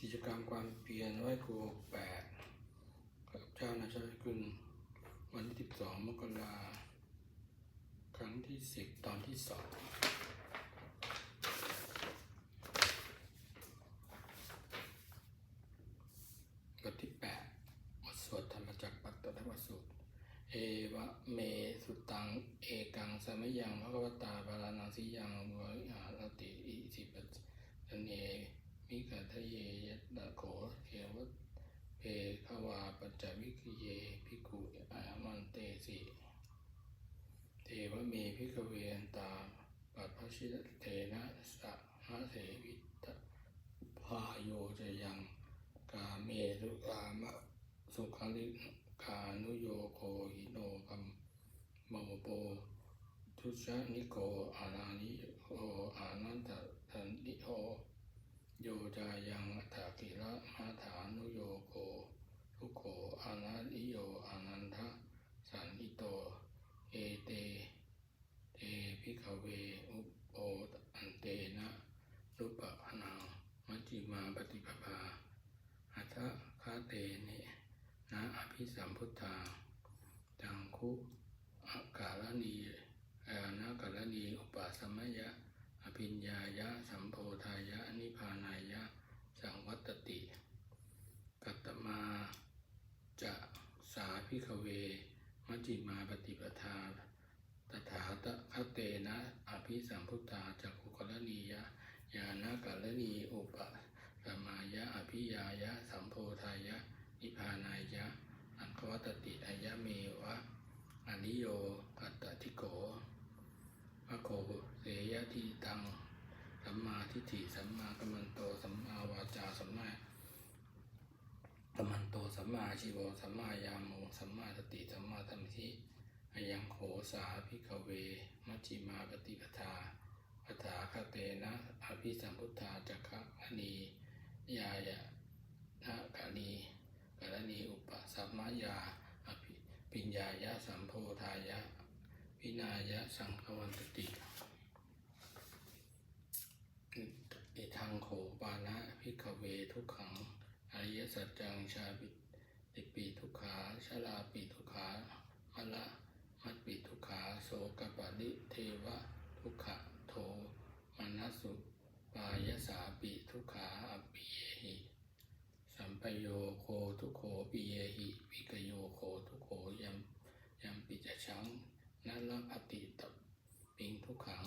กิจกรรมความเพียรไหว้ครูหกแปดกับเจ้านาชากุลวันที่สิบสองมกราครั้งที่สิบตอนที่สองบทที่แปดบทสวดธรรมจักรปัตตนวสูตร เอวะเมสุตัง เอกังสมยังพระกวตาบาลานังสิยังวะอาลติอิสิปะจเนมิกาทะเยยะตะโขเทวะเพขวาปัจจวิคเยภิกุอามันเตสิเทวะเมภิกเวนตาปัปพชิตเทนะสะหะเสวิตพาโยจะยังกาเมสุกามะสุขาลิกานุโยโคหิโนกัมโมโปทุชนิโกอานานิโออานันตทันติโอ โยจายังอัตถกิระมาฐานุโยโกทุโขอานานิโยอานันทะสันติโต เอเต เตพิกเวอุปโออันเตนะรุปะนังมัจจิมาปฏิปภาอัตถะคาเตเนนะอภิสัมพุทธาจังคุอากาลนีอานาการณีอุปสมยะ อภิญญายะ สัมโพธายะ นิพพานายะ สังวัตติ กัตมาจะสาพิขเว มจิมาปฏิปทา ตถาตคเตนะ อภิสัมพุทธาจักุกรณียะยานากรณีอุปสมายะ อภิยายะ สัมโพธายะ นิพพานายะ อังควัตติอายะเมวะอนิโยกัตติโก พระโคเสยทิตัง สัมมาทิฏฐิ สัมมากัมมันโต สัมมาวาจา สัมมากัมมันโต สัมมาชีโวสัมมายาโมสัมมาสติ สัมมาธรรมทิอายังโขสาภิกเว มัจจิมาปฏิปทาปถาคเตนะ อภิสัมพุทธาจักขะนียายะนะกานีกาณีอุปสัมมายาอภิปิญญายะสัมโพธายะ วินายะสังควันตติอิทังโขปานะพิกเวทุกขังอริยสัจจังชาปิติปีทุกขาชาลาปีทุกขามละมัตปิทุกขาโสกปาริเทวะทุกขะโทมนัสสุปายสาปิทุกขาอปิเยหิสัมปโยโคทุโขปิเยหิวิกโยโคทุโขยัมยัมปิจฉัง นัลปฏิตบปิงทุกขัง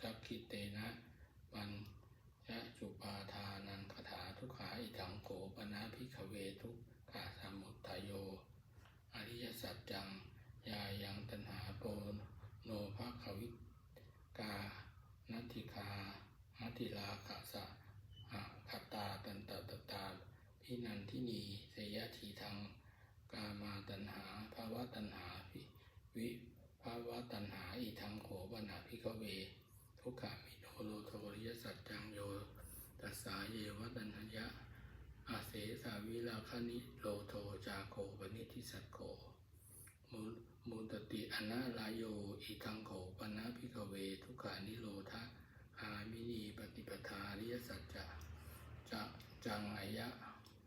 สักขิเตนะปัญจจุปาทานังคาถาทุกขาอิถังโขปนาพิขเวทุกขาสมุทายโย อริยสัจจัง ยายังตัณหาโปโนภาควิกา นัตถิคามัติลาคาสะหะคตาตันตตตาพินันทินีเสยทีทังกามาตัณหาภาวะตัณหาภิวิ ภาวะตัณหาอีทังโขปนาภิกเว ทุกขามิโนโลโทริยสัจจังโยตัสสาเยวตัณหยะอาเสสาวิลาคณิโลโทจาโคปนิทิสัตโคมุมุตติอนาลายโยอีทังโขปนาภิกเว ทุกขานิโรธาคามินีปฏิปทาริยสัจจะจะจังอายะ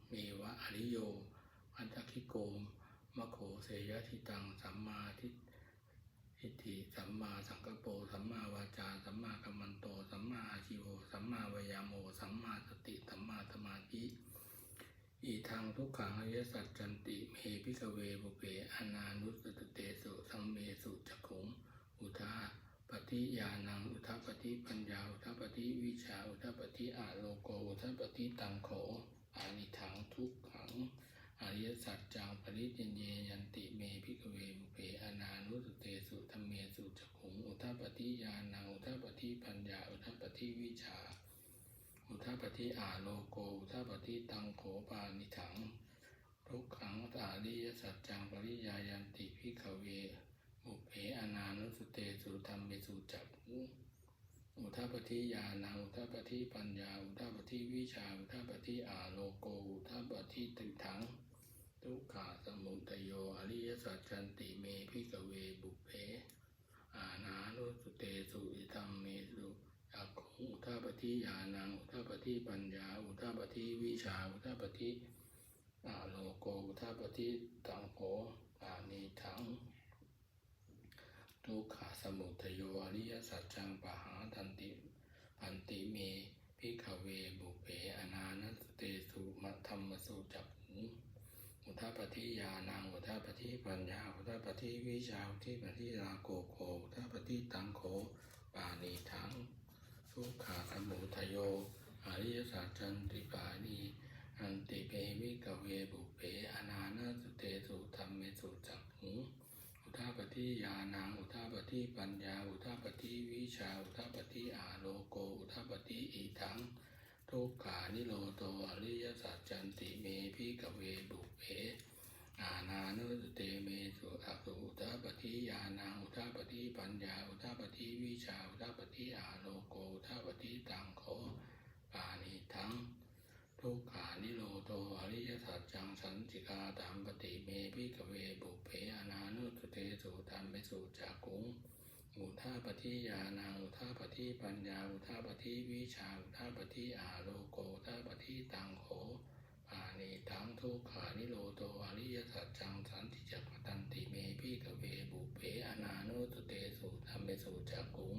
เมวะอริโยอันตคิโกมมะโขเสยทิตังสัมมาทิ ทิฏฐิสัมมาสังกปโปสัมมาวาจา สัมมากัมมันโต สัมมาอาชีโวสัมมาวายาโม สัมมาสติ สัมมาสมาธิ อีทางทุกขังอริยสัจจันติเมพิกเวบุเปอนานุสตเตสุสัมเมสุจักขุงอุทาปฏิญาณังอุทาปฏิปัญญาอุทาปฏิวิชาอุทาปฏิอาโลโกอุทาปฏิตังโขอานิถังทุกขัง ยสัจจังปริจินเยยันติเมพิกเวมุเปอนานุสเตสุธรรมเมสุจักขุงอุทาปฏิญาณังอุทาปฏิปัญญาอุทาปฏิวิชา อุทาปฏิอาโลโกอุทาปฏิตังโขปานิถัง ทุกขังอริยสัจจังปริยายันติพิกเวมุเปอนานุสเตสุธรรมเมสุจักขุงอุทาปฏิญาณังอุทาปฏิปัญญา อุทาปฏิวิชา อุทาปฏิอาโลโก อุทาปฏิติถัง ทุกขาสมุทโยอริยสัจจันติเมพิกเวบุเพอานานุสเตสุอิธรรมเมสุจจักขุอุทาปฏิญาณังอุทาปฏิปัญญา อุทาปฏิวิชา อุทาปฏิอาโลโกอุทาปฏิตังโขอานิทังทุกขาสมุทโยอริยสัจจังปะหาทันติพันติเมพิขเวบุเปอนานัสเตสุมัธรรมสุจักขุ อุทปฏิญาณังอุทปฏิปัญญาอุทปฏิวิชาอุทปฏิลาโกโคอุทปฏิตังโขปานิทังทุกขาสมุทโยอริยสัจจันติปานีอันติเปวิกเวบุเปอนานัสเตสุธรรมเมสุจักขุอุทาปฏิญาณังอุทาปฏิปัญญา อุทาปฏิวิชา อุทาปฏิอาโลโก อุทาปฏิอีทัง ทุกขานิโรโตอริยสัจจันติเมพิกเวบุเปอานานุสเตเมสุอัปสุอุทาปฏิญาณังอุทาปฏิปัญญาอุทาปฏิวิชาอุทาปฏิอาโลโกอุทาปฏิตังโขปานิทังทุกขานิโรโตอริยสัจจังสันติกาตามปฏิเมพิกเวบุเพอนานุสเตสุธรรมเมสุจักุง อุทาปฏิญาณังอุทาปฏิปัญญาอุทาปฏิวิชาอุทาปฏิอาโลโกอุทาปฏิตังโขปานิทังทุกขานิโรโตอริยสัจจังสันติจักตันติเมพิกเวบุเพอนานุเตสุธรรมเมสุจักกุง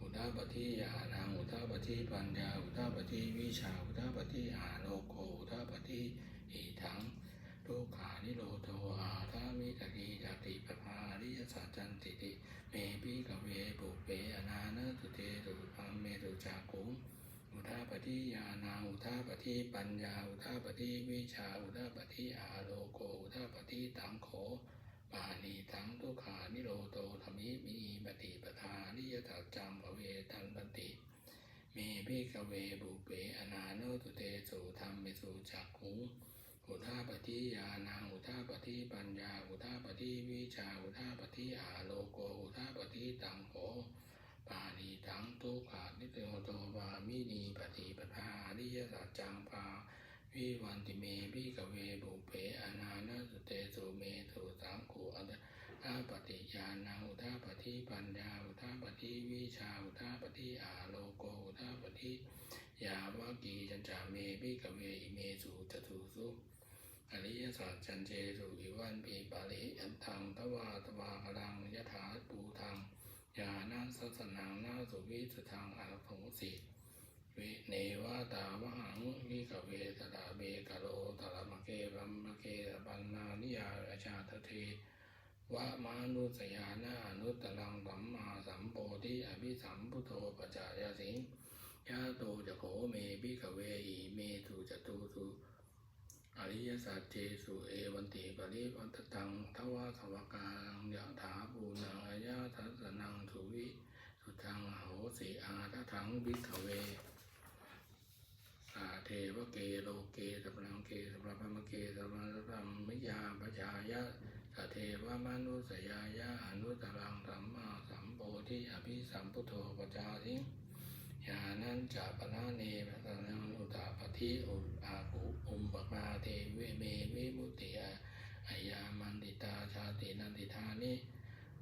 อุทาปฏิญาณังอุทาปฏิปัญญาอุทาปฏิวิชาอุทาปฏิอาโลโกอุทาปฏิอิทัง ทุกขานิโรโตอาทามิตติจติปภาริยสัจจันติติ เมปิกเวปุเปอนาเนตุเตตุพัมเมตุจักขุงอุทาปฏิญาณังอุทาปฏิปัญญาอุทาปฏิวิชาอุทาปฏิอาโลโกอุทาปฏิตังโขปานีทังทุกขานิโรโตธรรมิมีปฏิปทานิยตัจจังภเวทันปติเมพิกเวบุเปอนาโนตุเตสุธรรมเมสุจักขุ อุทาปฏิญาณังอุทาปฏิปัญญา อุทาปฏิวิชา อุทาปฏิอาโลโก อุทาปฏิตังโขปานีทังทุกขานิโรโตวามินีปฏิปทานิยตัจจังภาวิวันติเมพิกเวบุเปอนานาสุเตสุเมสุสังขุอัตถาปฏิญาณังอุทาปฏิปัญญา อุทาปฏิวิชา อุทาปฏิอาโลโก อุทาปฏิยาวากีจันจาเมพิกเวอิเมสุจตุสุ สัจจันเจสุอิวันปีปาริยันทังทวาตวาพลังยถาปูทังญาณสัสสนังนาสุวิสทังอรพงสิวิเนวาตาวหังวิกเวตดาเบกโลตระมะเกรัมมะเกตปันนานิยาอาชาทเทวะมานุสยานานุตตรังสัมมาสัมโพธิอภิสัมพุทโธปจายสิงยาโตจะโขเมพิกเวอิเมสุจตุสุ อริยสัจเจสุเอวันติปริวันตตังทวาสวกังยะถาปูนังอายาทัสสนังสุวิสุทังโหสิอาทะทังวิกเวสาเทวเกโลเกสัพพังเกสัพพะมเกสัพพะสัมมิยาปชายะสาเทวมนุสยายะอนุตตรังสัมมาสัมโพธิอภิสัมพุทโธปจาสิ ญาณัญจะปนาเนปะนังอุตาปฏิอุอากุอุมปมาเทเวเมวิมุติอาอายามันติตาชาตินันติธานิ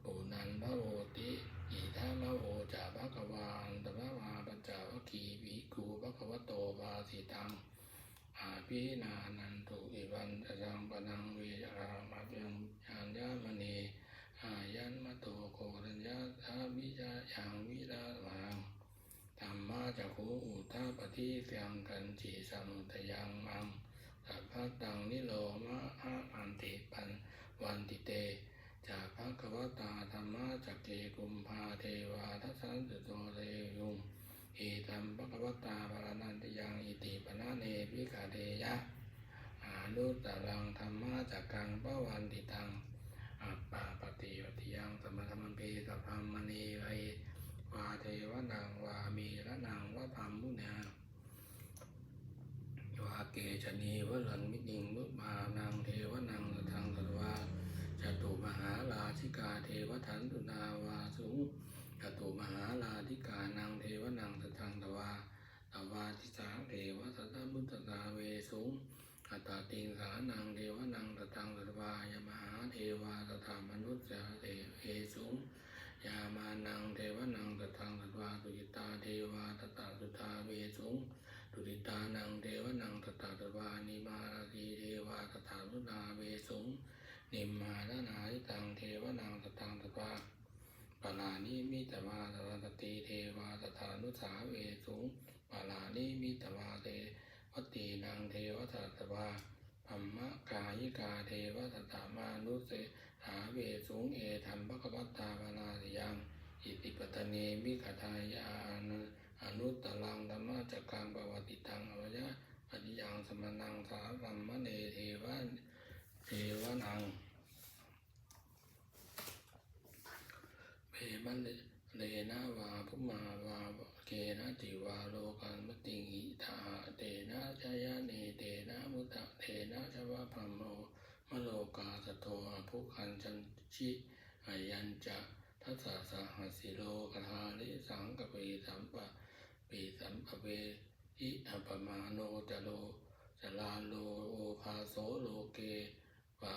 ปุนันพระโวติอิทามะโวจะภะคะวาอันตระวาปัจจาวคีวิกูภะคะวโตวาสิตังอาภินานันตุอิวันตจังปนังเวรามายังยานยามณีอายันมะโตโครัญญาทามิจายังวิราวัง รรมาจักขุอุทาปฏิเสียงกันจิสมุทยังมังสัพพะตังนิโรมะหะอันติปันวันติเตจากพระกวตาธรรมะจักเกกุมภาเทวาทัสสันตุโตเรยุงอิตัมพระกวตาภารนันติยังอิติปนาเนวิกาเทยะอานุตตรังธรรมะจักกังปวันติตังอัปปาปฏิปฏิยังสมธรรมเปสัพพมมณีไว เทวนังวามีระนังวะพัมมุนาวาเกชนีวลันมินิงมุมานังเทวนังสทังสวาจตุมหาราชิกาเทวทันตุนาวาสุงจตุมหาราชิกานังเทวนังสทังตวาตวาทิสาเทวสัตมุตตาเวสุงอัตติงสานังเทวนังสทังตวายมหาเทวาสถามนุษย์เทเวสุง ยามานังเทวนังตทังตวาตุยิตาเทวาตตาสุทาเวสุงตุติตานังเทวนังตตาตวานิมาราทีเทวาตถาสุนาเวสุงนิมมาลนาทิตังเทวนังตตังตวาปาลานิมิตวาตาตติเทวาตถานุสาเวสุงปาลานิมิตวาเทวตีนังเทวตตวาพัมมะกายิกาเทวตตามานุเส หาเวสุงเอธรรมภควัตตาวนาสยังอิติปตเนมิขทายานอนุตตรังธรรมจักกังปวัติตังอวยะปฏิยังสมนังสารัมมเนเทวะเทวนังเภมันเลนะวาภุมาวาเกนะติวาโลกันมติงิทาเตนะชยเนเตนะมุตตะเตนะชวะพรมโม มโลกาสโตภู คันจันชิอายัญจะทัสสะสหัสสิโลกทาลิสังกปีสัมปะปีสัมปะเวอิอัปมาโนจโลจลาโลโอภาโสโลเกปะ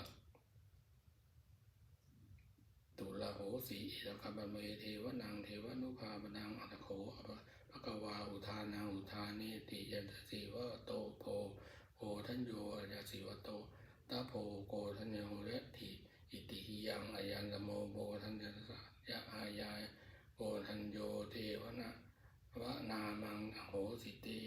ตุลาโหสีอิรคัมเมเทวนังเทวนุภาปนังอัตโขอภภกวาอุทานังอุทานิติยันตสีวะโตโพโพทัญโยอายาสีวะโตตาโพโกทัญโยเรติ อิติหิยังอายันตโมโบทันยัสสะยะอายายโกทันโยเทวนะวะนามังโหสิตี